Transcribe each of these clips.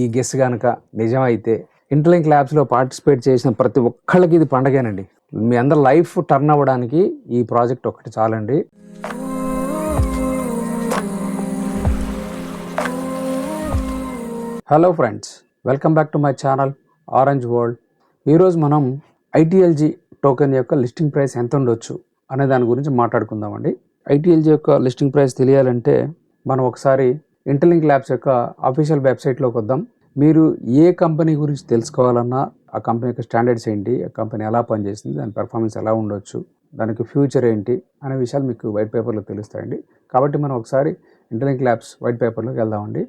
ఈ గెస్ కనుక నిజమైతే ఇంటర్లింక్ ల్యాబ్స్లో పార్టిసిపేట్ చేసిన ప్రతి ఒక్కళ్ళకి ఇది పండగేనండి. మీ అందరి లైఫ్ టర్న్ అవ్వడానికి ఈ ప్రాజెక్ట్ ఒకటి చాలండి. Hello friends welcome back to my channel orange world ఈరోజు మనం ఐటీఎల్జీ టోకెన్ యొక్క లిస్టింగ్ ప్రైస్ ఎంత ఉండొచ్చు అనే దాని గురించి మాట్లాడుకుందామండి. ఐటీఎల్జీ యొక్క లిస్టింగ్ ప్రైస్ తెలియాలంటే మనం ఒకసారి ఇంటర్లింక్ ల్యాబ్స్ యొక్క అఫీషియల్ వెబ్సైట్లోకి వద్దాం. మీరు ఏ కంపెనీ గురించి తెలుసుకోవాలన్నా ఆ కంపెనీ యొక్క స్టాండర్డ్స్ ఏంటి ఆ కంపెనీ ఎలా పనిచేసింది దాని పెర్ఫార్మెన్స్ ఎలా ఉండొచ్చు దానికి ఫ్యూచర్ ఏంటి అనే విషయాలు మీకు వైట్ పేపర్లో తెలుస్తాయండి. కాబట్టి మనం ఒకసారి ఇంటర్లింక్ ల్యాబ్స్ వైట్ పేపర్లోకి వెళ్దామండి.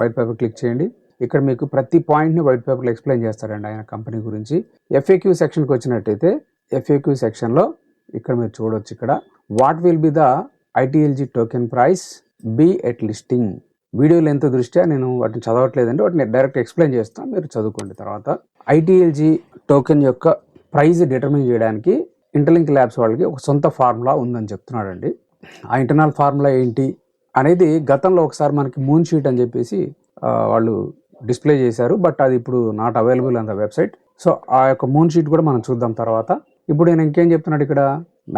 వైట్ పేపర్ క్లిక్ చేయండి. ఇక్కడ మీకు ప్రతి పాయింట్ని వైట్ పేపర్లో ఎక్స్ప్లెయిన్ చేస్తారండి ఆయన కంపెనీ గురించి. ఎఫ్ఏక్యూ సెక్షన్కి వచ్చినట్టయితే ఎఫ్ఏక్యూ సెక్షన్లో ఇక్కడ మీరు చూడొచ్చు ఇక్కడ. What will be the ITLG token price be at listing video length దృష్ట్యా నేను వాటిని చదవట్లేదండి. వాటిని డైరెక్ట్ ఎక్స్ప్లెయిన్ చేస్తాను. మీరు చదువుకోండి తర్వాత. ఐటీఎల్జీ టోకెన్ యొక్క ప్రైజ్ డిటర్మిన్ చేయడానికి ఇంటర్లింక్ ల్యాబ్స్ వాళ్ళకి ఒక సొంత ఫార్ములా ఉందని చెప్తున్నాడండి. ఆ ఇంటర్నల్ ఫార్ములా ఏంటి అనేది గతంలో ఒకసారి మనకి మూన్ షీట్ అని చెప్పేసి వాళ్ళు డిస్ప్లే చేశారు. బట్ అది ఇప్పుడు not available on the website. So ఆ యొక్క మూన్ షీట్ కూడా మనం చూద్దాం తర్వాత. ఇప్పుడు నేను ఇంకేం చెప్తున్నాడు ఇక్కడ?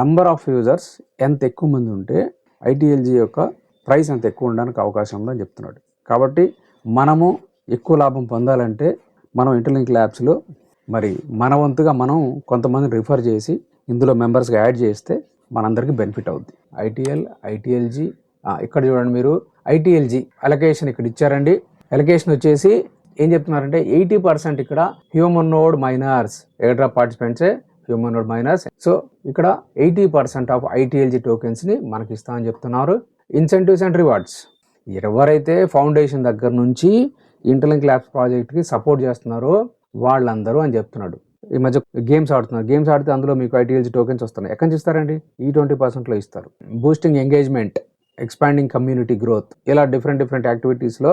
నంబర్ ఆఫ్ యూజర్స్ ఎంత ఎక్కువ మంది ఉంటే ఐటీఎల్జీ యొక్క ప్రైస్ అంత ఎక్కువ ఉండడానికి అవకాశం ఉందని చెప్తున్నాడు. కాబట్టి మనము ఎక్కువ లాభం పొందాలంటే మనం ఇంటర్లింక్ ల్యాబ్స్లో మరి మన వంతుగా మనం కొంతమందిని రిఫర్ చేసి ఇందులో మెంబర్స్గా యాడ్ చేస్తే మనందరికీ బెనిఫిట్ అవుద్ది. ఐటీఎల్ ఐటీఎల్జీ ఇక్కడ చూడండి మీరు ఐటీఎల్జీ అలొకేషన్ ఇక్కడ ఇచ్చారండి. అలొకేషన్ వచ్చేసి ఏం చెప్తున్నారంటే ఎయిటీ పర్సెంట్ ఇక్కడ హ్యూమన్ నోడ్ మైనర్స్ ఎయిర్ పార్టిసిపెంట్సే హ్యూమన్ నోడ్ మైనర్స్. సో ఇక్కడ ఎయిటీ పర్సెంట్ ఆఫ్ ఐటీఎల్జీ టోకెన్స్ని మనకి ఇస్తామని చెప్తున్నారు. ఇన్సెంటివ్స్ అండ్ రివార్డ్స్ ఎవరైతే ఫౌండేషన్ దగ్గర నుంచి ఇంటర్లింక్ ల్యాబ్స్ ప్రాజెక్ట్కి సపోర్ట్ చేస్తున్నారో వాళ్ళందరూ అని చెప్తున్నాడు. ఈ మధ్య గేమ్స్ ఆడుతున్నారు. గేమ్స్ ఆడితే అందులో మీకు ఐటీఎల్జీ టోకెన్స్ వస్తున్నాయి. ఎక్కడి నుంచి ఇస్తారండి? ఈ ట్వంటీ పర్సెంట్లో ఇస్తారు. Boosting engagement expanding community growth ఇలా డిఫరెంట్ డిఫరెంట్ యాక్టివిటీస్లో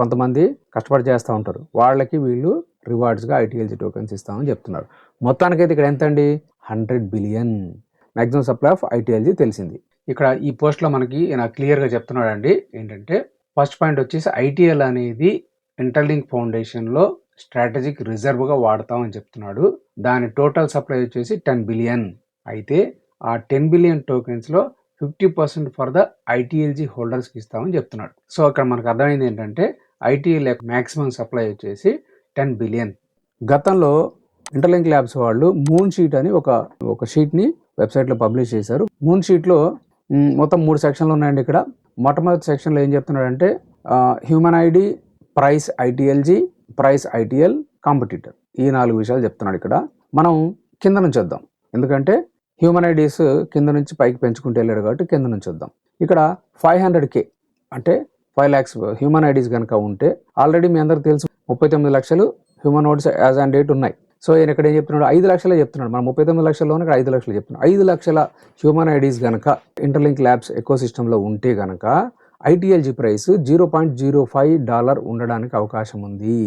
కొంతమంది కష్టపడి చేస్తూ ఉంటారు. వాళ్ళకి వీళ్ళు రివార్డ్స్గా ఐటీఎల్జీ టోకెన్స్ ఇస్తామని చెప్తున్నారు. మొత్తానికైతే ఇక్కడ ఎంత అండి hundred billion maximum supply of ITLG తెలిసింది. ఇక్కడ ఈ పోస్ట్లో మనకి ఈయన క్లియర్గా చెప్తున్నాడండి. ఏంటంటే ఫస్ట్ పాయింట్ వచ్చేసి ఐటీఎల్ అనేది ఇంటర్లింక్ ఫౌండేషన్లో స్ట్రాటజిక్ రిజర్వ్గా వాడతామని చెప్తున్నాడు. దాని టోటల్ సప్లై వచ్చేసి టెన్ బిలియన్. అయితే ఆ ten billion టోకెన్స్లో fifty percent for the ITLG హోల్డర్స్కి ఇస్తామని చెప్తున్నాడు. సో అక్కడ మనకు అర్థమైంది ఏంటంటే ఐటీఎల్ మ్యాక్సిమం సప్లై వచ్చేసి టెన్ బిలియన్. గతంలో ఇంటర్లింక్ ల్యాబ్స్ వాళ్ళు మూన్ షీట్ అని ఒక ఒక షీట్ని వెబ్సైట్లో పబ్లిష్ చేశారు. మూన్ షీట్లో మొత్తం మూడు సెక్షన్లు ఉన్నాయండి ఇక్కడ. మొట్టమొదటి సెక్షన్లో ఏం చెప్తున్నాడంటే human ID price ITLG price ITL competitor ఈ నాలుగు విషయాలు చెప్తున్నాడు ఇక్కడ. మనం కింద నుంచి వద్దాం. ఎందుకంటే హ్యూమన్ ఐడీస్ కింద నుంచి పైకి పెంచుకుంటూ వెళ్ళాడు కాబట్టి కింద నుంచి వద్దాం. ఇక్కడ ఫైవ్ హండ్రెడ్ కే అంటే ఫైవ్ ల్యాక్స్ హ్యూమన్ ఐడీస్ కనుక ఉంటే ఆల్రెడీ మీ అందరికి తెలుసు ముప్పై తొమ్మిది లక్షలు human notes as and date ఉన్నాయి. సో ఈయన ఇక్కడ ఏం చెప్తున్నాడు? ఐదు లక్షలే చెప్తున్నాడు. మనం ముప్పై తొమ్మిది లక్షల్లోనే ఇక్కడ ఐదు లక్షలు చెప్తున్నాడు. ఐదు లక్షల హ్యూమన్ ఐడీస్ కనుక ఇంటర్లింక్ ల్యాబ్స్ ఎకో సిస్టంలో ఉంటే కనుక ITLG price zero point zero five dollar ఉండడానికి అవకాశం ఉంది.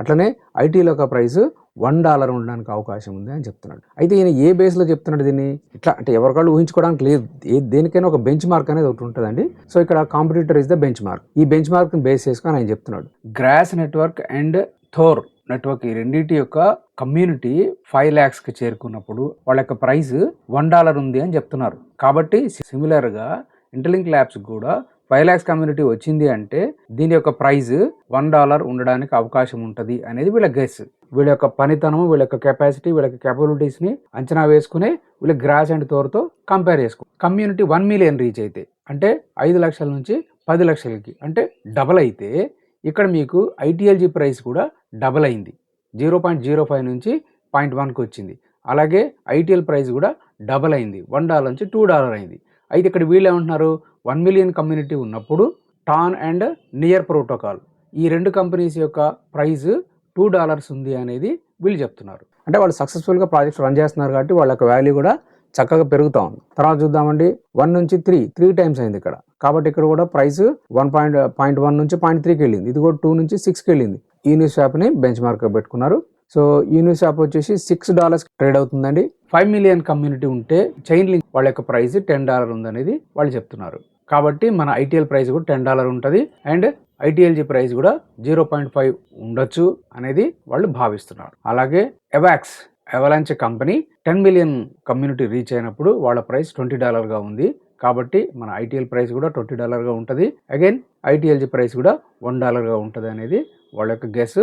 అట్లనే ఐటీలో ఒక ప్రైస్ వన్ డాలర్ ఉండడానికి అవకాశం ఉంది అని చెప్తున్నాడు. అయితే ఈయన ఏ బేస్లో చెప్తున్నాడు దీన్ని? ఇట్లా అంటే ఎవరికాళ్ళు ఊహించుకోవడానికి లేదు. ఏ దేనికైనా ఒక బెంచ్ మార్క్ అనేది ఒకటి ఉంటుందండి. సో ఇక్కడ competitor is the benchmark. ఈ బెంచ్ మార్క్ని బేస్ చేసుకొని ఆయన చెప్తున్నాడు. Gross network and Thor network ఈ రెండింటి యొక్క కమ్యూనిటీ ఫైవ్ ల్యాక్స్కి చేరుకున్నప్పుడు వాళ్ళ యొక్క ప్రైస్ వన్ డాలర్ ఉంది అని చెప్తున్నారు. కాబట్టి సిమిలర్గా ఇంటర్లింక్ ల్యాబ్స్ కూడా ఫైవ్ ల్యాక్స్ కమ్యూనిటీ వచ్చింది అంటే దీని యొక్క ప్రైజ్ వన్ డాలర్ ఉండడానికి అవకాశం ఉంటుంది అనేది వీళ్ళ గెస్. వీళ్ళ యొక్క పనితనం వీళ్ళ యొక్క కెపాసిటీ వీళ్ళ యొక్క capabilities ని అంచనా వేసుకుని వీళ్ళ గ్రాస్ అండ్ తోర్తో కంపేర్ చేసుకో. కమ్యూనిటీ వన్ మిలియన్ రీచ్ అయితే అంటే ఐదు లక్షల నుంచి పది లక్షలకి అంటే డబల్ అయితే ఇక్కడ మీకు ఐటీఎల్జీ ప్రైస్ కూడా డబల్ అయింది. జీరో పాయింట్ జీరో ఫైవ్ నుంచి పాయింట్ వన్కి వచ్చింది. అలాగే ఐటీఎల్ ప్రైస్ కూడా డబల్ అయింది. వన్ డాలర్ నుంచి టూ డాలర్ అయింది. అయితే ఇక్కడ వీళ్ళు ఏమంటున్నారు? వన్ మిలియన్ కమ్యూనిటీ ఉన్నప్పుడు టాన్ అండ్ నియర్ ప్రోటోకాల్. ఈ రెండు కంపెనీస్ యొక్క ప్రైస్ టూ డాలర్స్ ఉంది అనేది వీళ్ళు చెప్తున్నారు. అంటే వాళ్ళు సక్సెస్ఫుల్గా ప్రాజెక్ట్స్ రన్ చేస్తున్నారు కాబట్టి వాళ్ళ యొక్క వాల్యూ కూడా చక్కగా పెరుగుతా ఉంది. తర్వాత చూద్దామండి వన్ నుంచి త్రీ త్రీ టైమ్స్ అయింది ఇక్కడ. కాబట్టి ఇక్కడ కూడా price one point point one నుంచి పాయింట్ త్రీకి వెళ్ళింది. ఇది కూడా టూ నుంచి సిక్స్కి వెళ్ళింది. ఈ న్యూస్ యాప్ని బెంచ్ మార్క్గా పెట్టుకున్నారు. సో ఈ న్యూస్ యాప్ వచ్చేసి సిక్స్ డాలర్స్ ట్రేడ్ అవుతుందండి. ఫైవ్ మిలియన్ కమ్యూనిటీ ఉంటే చైన్ లింక్ వాళ్ళ యొక్క ప్రైస్ టెన్ డాలర్ ఉందనేది వాళ్ళు చెప్తున్నారు. కాబట్టి మన ఐటీఎల్ ప్రైస్ కూడా టెన్ డాలర్ ఉంటుంది. అండ్ ఐటీఎల్జీ ప్రైస్ కూడా జీరో పాయింట్ ఫైవ్ ఉండొచ్చు అనేది వాళ్ళు భావిస్తున్నారు. అలాగే AVAX Avalanche company ten million community reach అయినప్పుడు వాళ్ళ ప్రైస్ ట్వంటీ డాలర్గా ఉంది. కాబట్టి మన ఐటీఎల్ ప్రైస్ కూడా ట్వంటీ డాలర్గా ఉంటుంది. అగైన్ ఐటీఎల్జీ ప్రైస్ కూడా వన్ డాలర్గా ఉంటుంది అనేది వాళ్ళ యొక్క గెస్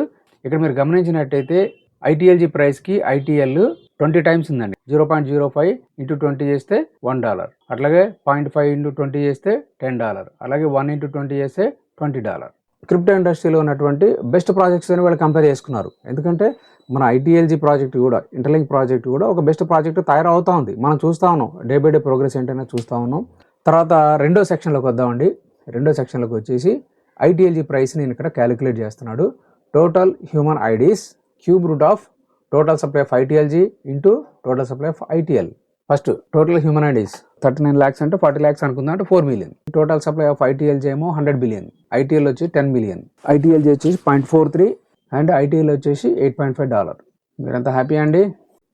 ఇక్కడ మీరు గమనించినట్టయితే ఐటీఎల్జీ ప్రైస్కి ఐటీఎల్ ట్వంటీ టైమ్స్ ఉందండి. Zero point zero five into twenty చేస్తే వన్ డాలర్ అట్లాగే పాయింట్ ఫైవ్ ఇంటూ ట్వంటీ చేస్తే టెన్ డాలర్ అలాగే వన్ ఇంటూ ట్వంటీ చేస్తే ట్వంటీ డాలర్ క్రిప్టో ఇండస్ట్రీలో ఉన్నటువంటి బెస్ట్ ప్రాజెక్ట్స్ అని వాళ్ళు కంపేర్ చేసుకున్నారు. ఎందుకంటే మన ఐటీఎల్జీ ప్రాజెక్ట్ కూడా ఇంటర్లింక్ ప్రాజెక్ట్ కూడా ఒక బెస్ట్ ప్రాజెక్ట్ తయారవుతా ఉంది. మనం చూస్తా ఉన్నాం డే బై డే ప్రోగ్రెస్ ఏంటైనా చూస్తా ఉన్నాం. తర్వాత రెండో సెక్షన్లోకి వద్దామండి. రెండో సెక్షన్లోకి వచ్చేసి ఐటీఎల్జీ ప్రైస్ నేను ఇక్కడ క్యాలిక్యులేట్ చేస్తున్నాడు. Total human IDs cube root of total supply of ITLG into total supply of ITL first total human IDs thirty nine lakhs అంటే ఫార్టీ ల్యాక్స్ అనుకుందాం అంటే four million total supply of ITLG ఏమో hundred billion ITL వచ్చి ten million ITLG వచ్చేసి point four three and ITL వచ్చేసి eight point five dollar మీరంతా happy అండి?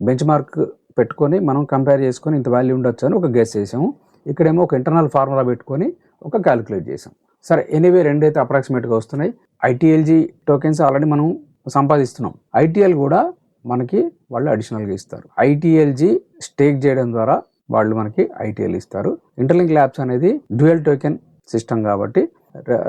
Benchmark పెట్టుకొని మనం కంపేర్ చేసుకొని ఇంత వాల్యూ ఉండొచ్చు అని ఒక గెస్ చేసాము. ఇక్కడేమో ఒక ఇంటర్నల్ ఫార్ములా పెట్టుకొని ఒక క్యాలిక్యులేట్ చేసాం. సరే ఎనీవే రెండైతే అప్రాక్సిమేట్గా వస్తున్నాయి. ఐటీఎల్జీ టోకెన్స్ ఆల్రెడీ మనం సంపాదిస్తున్నాం. ఐటీఎల్ కూడా మనకి వాళ్ళు అడిషనల్గా ఇస్తారు. ఐటీఎల్జీ స్టేక్ చేయడం ద్వారా వాళ్ళు మనకి ఐటీఎల్ ఇస్తారు. ఇంటర్లింక్ ల్యాబ్స్ అనేది డ్యూయల్ టోకెన్ సిస్టమ్ కాబట్టి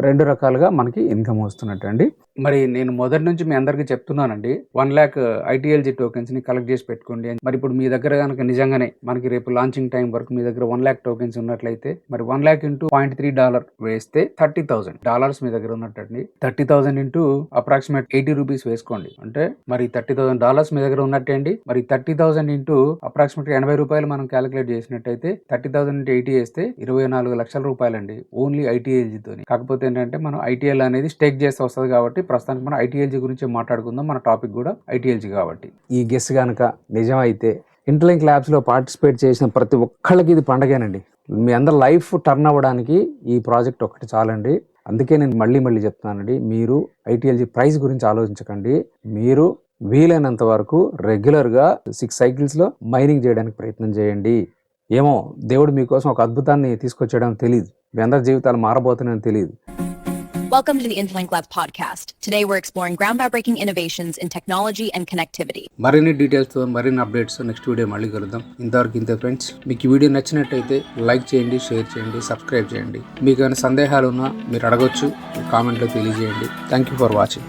రెండు రకాలుగా మనకి ఇన్కమ్ వస్తున్నట్టు అండి మరి నేను మొదటి నుంచి మీ అందరికీ చెప్తున్నానండి వన్ ల్యాక్ ఐటీఎల్జీ టోకెన్స్ని కలెక్ట్ చేసి పెట్టుకోండి మరి ఇప్పుడు మీ దగ్గర కనుక నిజంగానే మనకి రేపు లాంచింగ్ టైం వరకు మీ దగ్గర వన్ ల్యాక్ టోకెన్స్ ఉన్నట్లయితే మరి one lakh into point three dollar వేస్తే థర్టీ థౌసండ్ డాలర్స్ మీ దగ్గర ఉన్నట్టండి. Thirty thousand into approximate eighty rupees వేసుకోండి. అంటే మరి థర్టీ థౌసండ్ డాలర్స్ మీ దగ్గర ఉన్నట్టే అండి. మరి థర్టీ థౌసండ్ ఇంటూ అప్రాక్సిమేట్ ఎనభై రూపాయలు మనం క్యాలిక్యులేట్ చేసినట్టయితే థర్టీ థౌసండ్ ఇంటూ ఎయిటీ వేస్తే ఇరవై నాలుగు లక్షల రూపాయలండి ఓన్లీ ఐటీఎల్జీతో కాకపోతే ఏంటంటే మనం ఐటీఎల్ అనేది స్టేక్ చేస్తే వస్తుంది కాబట్టి ప్రస్తుతానికి మనం ఐటీఎల్జీ గురించి మాట్లాడుకుందాం. మన టాపిక్ కూడా ఐటీఎల్జీ కాబట్టి. ఈ గెస్ కనుక నిజమైతే ఇంటర్లింక్ ల్యాబ్స్లో పార్టిసిపేట్ చేసిన ప్రతి ఒక్కళ్ళకి ఇది పండగేనండి. మీ అందరి లైఫ్ టర్న్ అవ్వడానికి ఈ ప్రాజెక్ట్ ఒకటి చాలండి. అందుకే నేను మళ్ళీ మళ్ళీ చెప్తున్నానండి మీరు ఐటీఎల్జీ ప్రైస్ గురించి ఆలోచించకండి. మీరు వీలైనంత వరకు రెగ్యులర్గా సిక్స్ సైకిల్స్లో మైనింగ్ చేయడానికి ప్రయత్నం చేయండి. ఏమో దేవుడు మీకోసం ఒక అద్భుతాన్ని తీసుకొచ్చేయడం తెలియదు మీ అందరి జీవితాలు మారబోతున్నాయని తెలియదు Welcome to the Interlink Lab podcast. Today we're exploring groundbreaking innovations in technology and connectivity. మరిన్ని డీటెయిల్స్ మరిన్ని అప్డేట్స్ నెక్స్ట్ వీడియో మళ్ళీ కలుద్దాం. ఇంతవరకు ఇంతే ఫ్రెండ్స్ మీకు ఈ వీడియో నచ్చినట్టయితే లైక్ చేయండి షేర్ చేయండి సబ్స్క్రైబ్ చేయండి. మీకు ఏమైనా సందేహాలు ఉన్నా మీరు అడగొచ్చు కామెంట్లో తెలియజేయండి. Thank you for watching